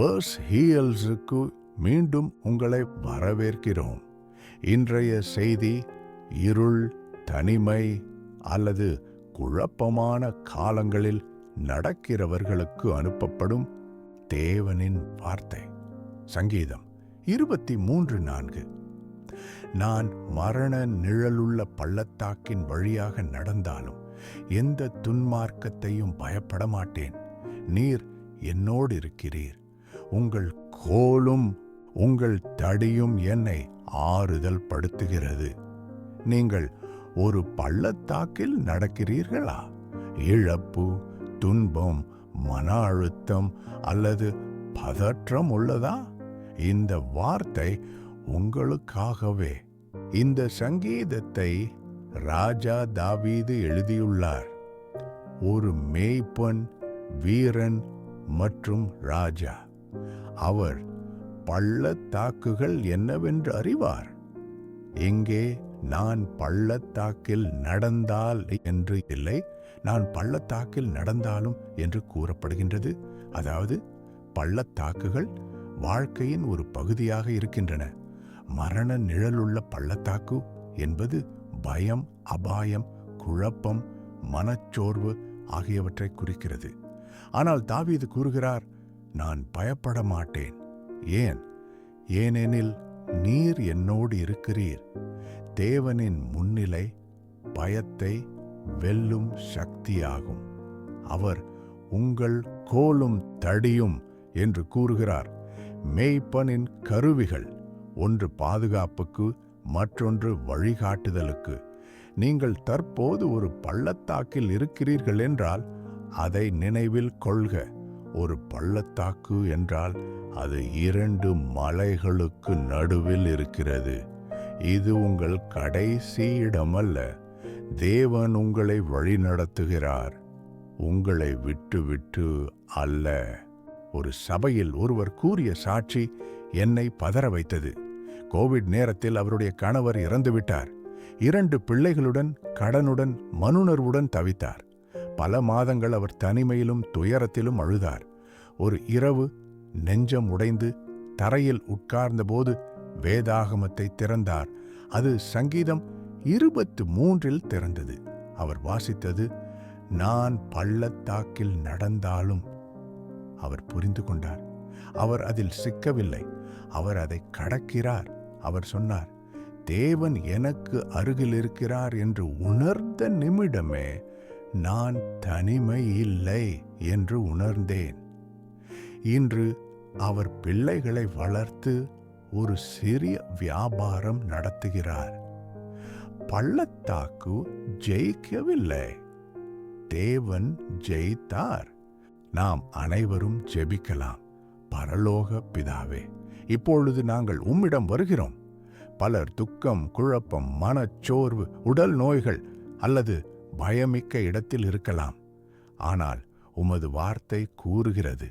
Verse ஹீயல்ஸுக்கு மீண்டும் உங்களை வரவேற்கிறோம். இன்றைய செய்தி இருள் தனிமை அல்லது குழப்பமான காலங்களில் நடக்கிறவர்களுக்கு அனுப்பப்படும் தேவனின் வார்த்தை. சங்கீதம் இருபத்தி மூன்று நான்கு. நான் மரண நிழலுள்ள பள்ளத்தாக்கின் வழியாக நடந்தாலும் எந்த துன்மார்க்கத்தையும் பயப்பட மாட்டேன் நீர் என்னோடு இருக்கிறீர் உங்கள் கோலும் உங்கள் தடியும் என்னை ஆறுதல் படுத்துகிறது. நீங்கள் ஒரு பள்ளத்தாக்கில் நடக்கிறீர்களா? இழப்பு துன்பம் மன அழுத்தம் அல்லது பதற்றம் உள்ளதா? இந்த வார்த்தை உங்களுக்காகவே. இந்த சங்கீதத்தை ராஜா தாவீது எழுதியுள்ளார். ஒரு மேய்ப்பன் வீரன் மற்றும் ராஜா. அவர் பள்ளத்தாக்குகள் என்னவென்று அறிவார். எங்கே நான் பள்ளத்தாக்கில் நடந்தால் என்று இல்லை நான் பள்ளத்தாக்கில் நடந்தாலும் என்று கூறப்படுகின்றது. அதாவது பள்ளத்தாக்குகள் வாழ்க்கையின் ஒரு பகுதியாக இருக்கின்றன. மரண நிழலுள்ள பள்ளத்தாக்கு என்பது பயம் அபாயம் குழப்பம் மனச்சோர்வு ஆகியவற்றை குறிக்கிறது. ஆனால் தாவீது கூறுகிறார் நான் பயப்பட மாட்டேன் ஏன்? ஏனெனில் நீர் என்னோடு இருக்கிறீர். தேவனின் முன்னிலை பயத்தை வெல்லும் சக்தியாகும். அவர் உங்கள் கோலும் தடியும் என்று கூறுகிறார். மேய்ப்பனின் கருவிகள் ஒன்று பாதுகாப்புக்கு மற்றொன்று வழிகாட்டுதலுக்கு. நீங்கள் தற்போது ஒரு பள்ளத்தாக்கில் இருக்கிறீர்கள் என்றால் அதை நினைவில் கொள்க. ஒரு பள்ளத்தாக்கு என்றால் அது இரண்டு மலைகளுக்கு நடுவில் இருக்கிறது. இது உங்கள் கடைசி இடமல்ல. தேவன் உங்களை வழிநடத்துகிறார். உங்களை விட்டு விட்டு அல்ல. ஒரு சபையில் ஒருவர் கூறிய சாட்சி என்னை பதற வைத்தது. கோவிட் நேரத்தில் அவருடைய கணவர் இறந்துவிட்டார். இரண்டு பிள்ளைகளுடன் கடனுடன் மனுணர்வுடன் தவித்தார். பல மாதங்கள் அவர் தனிமையிலும் துயரத்திலும் அழுதார். ஒரு இரவு நெஞ்சம் உடைந்து தரையில் உட்கார்ந்தபோது வேதாகமத்தை திறந்தார். அது சங்கீதம் இருபத்து மூன்றில் திறந்தது. அவர் வாசித்தது நான் பள்ளத்தாக்கில் நடந்தாலும் அவர் புரிந்து கொண்டார். அவர் அதில் சிக்கவில்லை. அவர் அதை கடக்கிறார். அவர் சொன்னார் தேவன் எனக்கு அருகில் இருக்கிறார் என்று உணர்ந்த நிமிடமே நான் தனிமை இல்லை என்று உணர்ந்தேன். இன்று அவர் பிள்ளைகளை வளர்த்து ஒரு சிறிய வியாபாரம் நடத்துகிறார். பள்ளத்தாக்கு ஜெயிக்கவில்லை. தேவன் ஜெயித்தார். நாம் அனைவரும் ஜெபிக்கலாம். பரலோக பிதாவே இப்பொழுது நாங்கள் உம்மிடம் வருகிறோம். பலர் துக்கம் குழப்பம் மனச்சோர்வு உடல் நோய்கள் அல்லது பயமிக்க இடத்தில் இருக்கலாம். ஆனால் உமது வார்த்தை கூறுகிறது.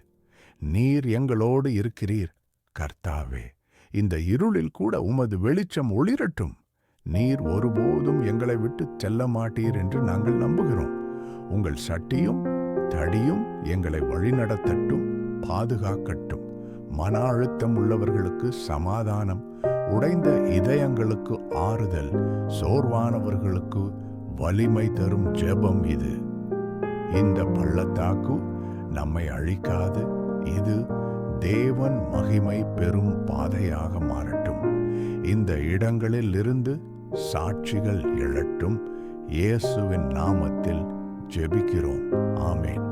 நீர் எங்களோடு இருக்கிறீர். கர்த்தாவே இந்த இருளில் கூட உமது வெளிச்சம் ஒளிரட்டும். நீர் ஒருபோதும் எங்களை விட்டு செல்ல மாட்டீர் என்று நாங்கள் நம்புகிறோம். உங்கள் சட்டியும் தடியும் எங்களை வழிநடத்தட்டும் பாதுகாக்கட்டும். மன அழுத்தம் உள்ளவர்களுக்கு சமாதானம் உடைந்த இதயங்களுக்கு ஆறுதல் சோர்வானவர்களுக்கு வலிமை தரும் ஜெபம் இது. இந்த பள்ளத்தாக்கு நம்மை அழிக்காது. இது தேவன் மகிமை பெறும் பாதையாக மாறட்டும். இந்த இடங்களில் இருந்து சாட்சிகள் எழட்டும். இயேசுவின் நாமத்தில் ஜெபிக்கிறோம். ஆமேன்.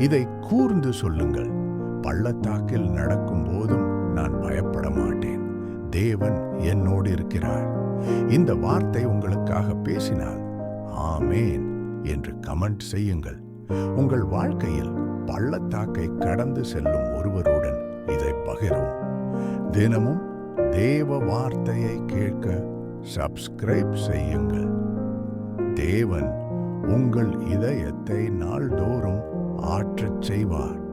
இதை கூர்ந்து சொல்லுங்கள். பள்ளத்தாக்கில் நடக்கும் போதும் நான் பயப்பட மாட்டேன். தேவன் என்னோடு இருக்கிறார். இந்த வார்த்தை உங்களுக்காக பேசினால் ஆமேன் என்று கமெண்ட் செய்யுங்கள். உங்கள் வாழ்க்கையில் பள்ளத்தாக்கை கடந்து செல்லும் ஒருவருடன் இதை பகிரவும் தினமும் தேவ வார்த்தையை கேட்க சப்ஸ்கிரைப் செய்யுங்கள். தேவன் உங்கள் இதயத்தை நாள்தோறும் ஆற்றச் செய்வார்.